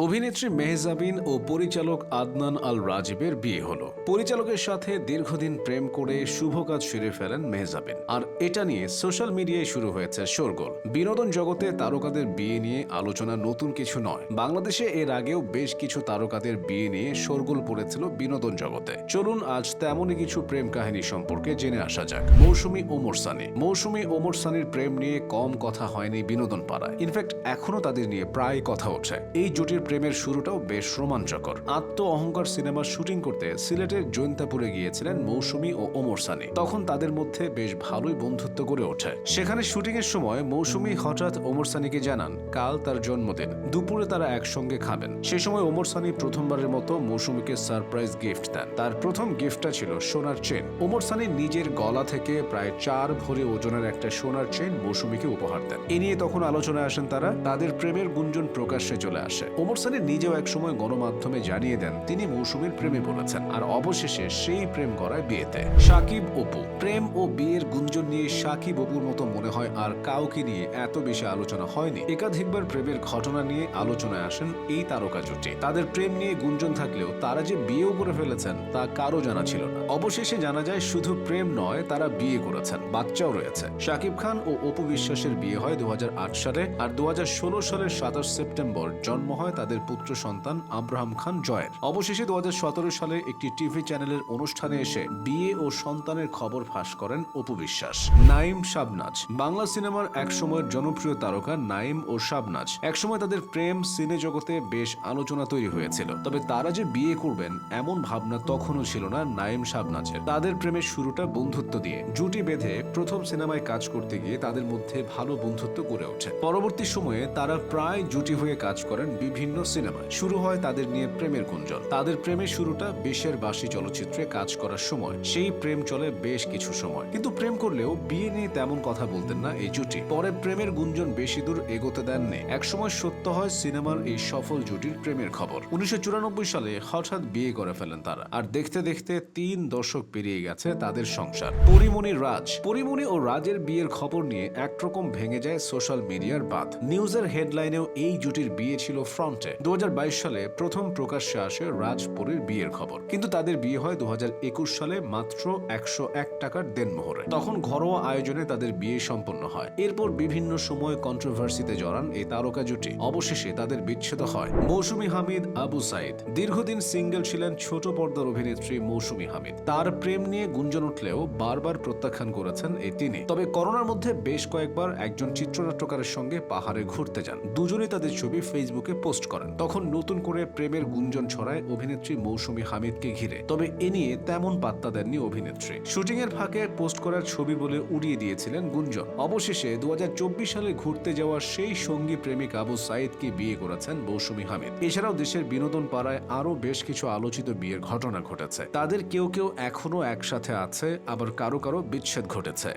অভিনেত্রী মেহজাবিন ও পরিচালক আদনান আল রাজীবের বিয়ে হলো। পরিচালকের সাথে দীর্ঘদিন প্রেম করে শুভ কাজ সেরে ফেলেন মেহজাবিন। আর এটা নিয়ে সোশ্যাল মিডিয়ায় শুরু হয়েছে শোরগোল। বিনোদন জগতে তারকাদের বিয়ে নিয়ে আলোচনা নতুন কিছু নয়। বাংলাদেশে এর আগেও বেশ কিছু তারকাদের বিয়ে নিয়ে শোরগোল পড়েছিল বিনোদন জগতে। চলুন আজ তেমনই কিছু প্রেম কাহিনী সম্পর্কে জেনে আসা যাক। মৌসুমী ওমর সানি। মৌসুমী ওমর সানির প্রেম নিয়ে কম কথা হয়নি বিনোদন পাড়ায়। ইনফ্যাক্ট এখনও তাদের নিয়ে প্রায় কথা ওঠে এই জুটির প্রেমের শুরুটাও বেশ রোমাঞ্চকর। আত্ম অহংকার সিনেমার শুটিং করতে সিলেটের জৈন্তাপুরে গিয়েছিলেন মৌসুমী ও ওমর সানি। তখন তাদের মধ্যে বেশ ভালোই বন্ধুত্ব গড়ে ওঠে। সেখানে শুটিং এর সময় মৌসুমী হঠাৎ ওমর সানিকে জানান, কাল তার জন্মদিন। দুপুরে তারা একসঙ্গে খাবেন। সে সময় ওমর সানি প্রথমবারের মতো মৌসুমীকে সারপ্রাইজ গিফট দেন। তার প্রথম গিফটটা ছিল সোনার চেন। ওমর সানি নিজের গলা থেকে প্রায় চার ভরি ওজনের একটা সোনার চেন মৌসুমীকে উপহার দেন। এ নিয়ে তখন আলোচনায় আসেন তারা। তাদের প্রেমের গুঞ্জন প্রকাশ্যে চলে আসে। ওমর সানি নিজেও একসময় গণমাধ্যমে জানিয়ে দেন, তিনি মৌসুমীর প্রেমে পড়েছেন। আর অবশেষে সেই প্রেম করায় বিয়েতে। সাকিব অপু, প্রেম ও বিয়ের গুঞ্জন নিয়ে সাকিব অপুর মতো মনে হয় আর কাউকে নিয়ে এত বেশি আলোচনা হয়নি। একাধিকবার প্রেমের ঘটনা নিয়ে আলোচনায় আসেন এই তারকা জুটি। তাদের প্রেম নিয়ে গুঞ্জন থাকলেও তারা যে বিয়েও করে ফেলেছেন তা কারও জানা ছিল না। অবশেষে জানা যায়, শুধু প্রেম নয়, তারা বিয়ে করেছেন, বাচ্চাও রয়েছে। শাকিব খান ও অপু বিশ্বাসের বিয়ে হয় দু হাজার আট সালে। আর দু হাজার ষোলো সালের সাতাশ সেপ্টেম্বর জন্ম হয় তাদের পুত্র সন্তান আব্রাহাম খান জয়ের। অবশেষে দু হাজার সতেরো সালে একটি টিভি চ্যানেলের অনুষ্ঠানে এসে বিয়ে ও সন্তানের খবর ফাঁস করেন অপু বিশ্বাস। নাইম শাবনাজ। বাংলা সিনেমার একসময়ের জনপ্রিয় তারকা নাইম ও শাবনাজ একসময় তাদের প্রেম, সিনে জগতে বেশ আলোচনা তৈরি হয়েছিল। তবে তারা যে বিয়ে করবেন, এমন ভাবনা তখনও ছিল না নাইম শাবনাজের। তাদের প্রেমের শুরুটা বন্ধুত্ব দিয়ে। জুটি বেঁধে প্রথম সিনেমায় কাজ করতে গিয়ে তাদের মধ্যে ভালো বন্ধুত্ব গড়ে ওঠে। পরবর্তী সময়ে তারা প্রায় জুটি হয়ে কাজ করেন বিভিন্ন সিনেমায় শুরু হয় তাদের নিয়ে প্রেমের গুঞ্জন। তাদের প্রেমের শুরুটা বিশ্বের বাসী চলচ্চিত্রে কাজ করার সময়। সেই প্রেম চলে বেশ কিছু সময়। কিন্তু প্রেম করলেও বিয়ে নিয়ে তেমন কথা বলতেন না এই জুটি। পরে প্রেমের গুঞ্জন বেশি দূর এগোতে দেননি। একসময় সত্য হয় সিনেমার এই সফল জুটির প্রেমের খবর। উনিশশো চুরানব্বই সালে হঠাৎ বিয়ে করে ফেলেন তারা। আর দেখতে দেখতে তিন দশক পেরিয়ে গেছে তাদের সংসার। পরিমণি রাজ। পরিমণি ও রাজের বিয়ের খবর নিয়ে একরকম ভেঙে যায় সোশ্যাল মিডিয়ার বাদ নিউজের হেডলাইনেও এই জুটির বিয়ে ছিল ফ্রন্টে। দু হাজার বাইশ সালে প্রথম প্রকাশ্যে আসে রাজ পরির বিয়ের খবর। কিন্তু তাদের বিয়ে হয় দু হাজার একুশ সালে মাত্র একশো এক টাকার দেনমোহরে। তখন ঘরোয়া আয়োজনে তাদের বিয়ে সম্পন্ন হয়। এরপর বিভিন্ন সময় কন্ট্রোভার্সিতে জড়ান এই তারকা জুটি। অবশেষে তাদের বিচ্ছেদ হয় মৌসুমি হামিদ আবু সাইদ। দীর্ঘদিন সিঙ্গেল ছিলেন ছোট পর্দার অভিনেত্রী মৌসুমি হামিদ। তার প্রেম নিয়ে গুঞ্জন উঠলেও বারবার প্রত্যাখ্যান করেছেন এই তিনি। তবে করোনার মধ্যে বেশ কয়েকবার একজন চিত্রনাট্যকারের সঙ্গে পাহাড়ে ঘুরতে যান। দুজনেই তাদের ছবি ফেসবুকে পোস্ট করেন। তখন নতুন করে প্রেমের গুঞ্জন ছড়ায় অভিনেত্রী মৌসুমী হামিদকে ঘিরে। তবে এ নিয়ে তেমন পাত্তা দেননি অভিনেত্রী। শুটিং এর ফাঁকে পোস্ট করার ছবি বলে উড়িয়ে দিয়েছিলেন গুঞ্জন। অবশেষে দু হাজার চব্বিশ সালে ঘুরতে যাওয়া সেই সঙ্গী প্রেমিক আবু সাইদকে বিয়ে করেছেন মৌসুমী হামিদ। এছাড়াও দেশের বিনোদন পাড়ায় আরও বেশ কিছু আলোচিত বিয়ের ঘটনা ঘটেছে। তাদের কেউ কেউ এখনও একসাথে আছে, আবার কারও কারও বিচ্ছেদ ঘটেছে।